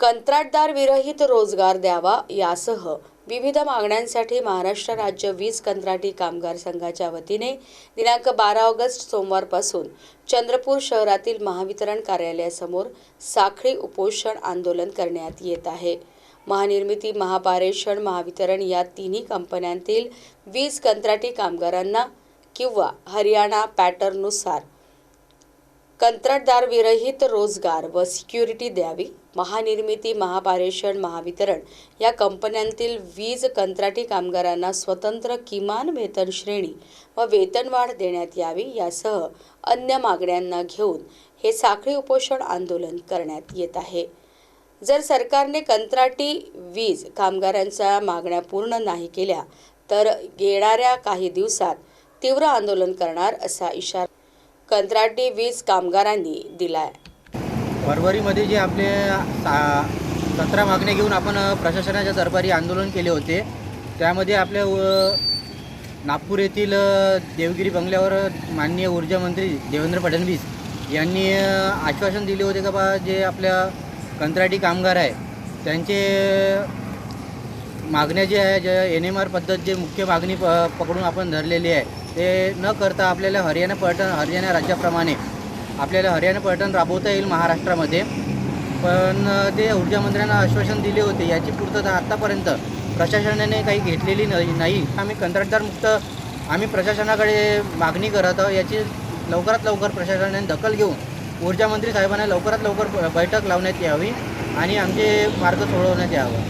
कंत्राटदार विरहित रोजगार द्यावा यासह विविध मागण्यांसाठी महाराष्ट्र राज्य वीज कंत्राटी कामगार संघाच्या वतीने दिनांक बारा ऑगस्ट सोमवारपासून चंद्रपूर शहरातील महावितरण कार्यालयासमोर साखळी उपोषण आंदोलन करण्यात येत आहे. महानिर्मिती महापारेषण महावितरण या तिन्ही कंपन्यांतील वीज कंत्राटी कामगारांना किंवा हरियाणा पॅटर्ननुसार कंत्राटदार विरहित रोजगार व सिक्युरिटी द्यावी. महानिर्मिती महापारेषण महावितरण या कंपन्यांतील वीज कंत्राटी कामगारांना स्वतंत्र किमान वेतन श्रेणी व वेतनवाढ देण्यात यावी यासह अन्य मागण्यांना घेऊन हे साखळी उपोषण आंदोलन करण्यात येत आहे. जर सरकारने कंत्राटी वीज कामगारांच्या मागण्या पूर्ण नाही केल्या तर येणाऱ्या काही दिवसात तीव्र आंदोलन करणार असा इशारा कंत्राटी वीज कामगारांनी दिलाय. फरवरीमध्ये जे आपले सतरा मागण्या घेऊन आपण प्रशासनाच्या दरबारी आंदोलन केले होते त्यामध्ये आपल्या नागपूर येथील देवगिरी बंगल्यावर माननीय ऊर्जा मंत्री देवेंद्र फडणवीस यांनी आश्वासन दिले होते का बा जे आपल्या कंत्राटी कामगार आहे त्यांचे मागण्या जे आहे जे एन एम आर पद्धत जे मुख्य मागणी प पकडून आपण धरलेली आहे ते न करता आपल्याला हरियाणा पर्यटन हरियाणा राज्याप्रमाणे आपल्याला हरियाणा पर्यटन राबवता येईल महाराष्ट्रामध्ये. पण ते ऊर्जामंत्र्यांना आश्वासन दिले होते याची पूर्तता आत्तापर्यंत प्रशासनाने काही घेतलेली नाही नाही. आम्ही कंत्राटदार मुक्त आम्ही प्रशासनाकडे मागणी करत आहोत याची लवकरात लवकर प्रशासनाने दखल घेऊन ऊर्जामंत्री साहेबांना लवकरात लवकर बैठक लावण्यात यावी आणि आमचे मार्ग सोडवण्यात यावं.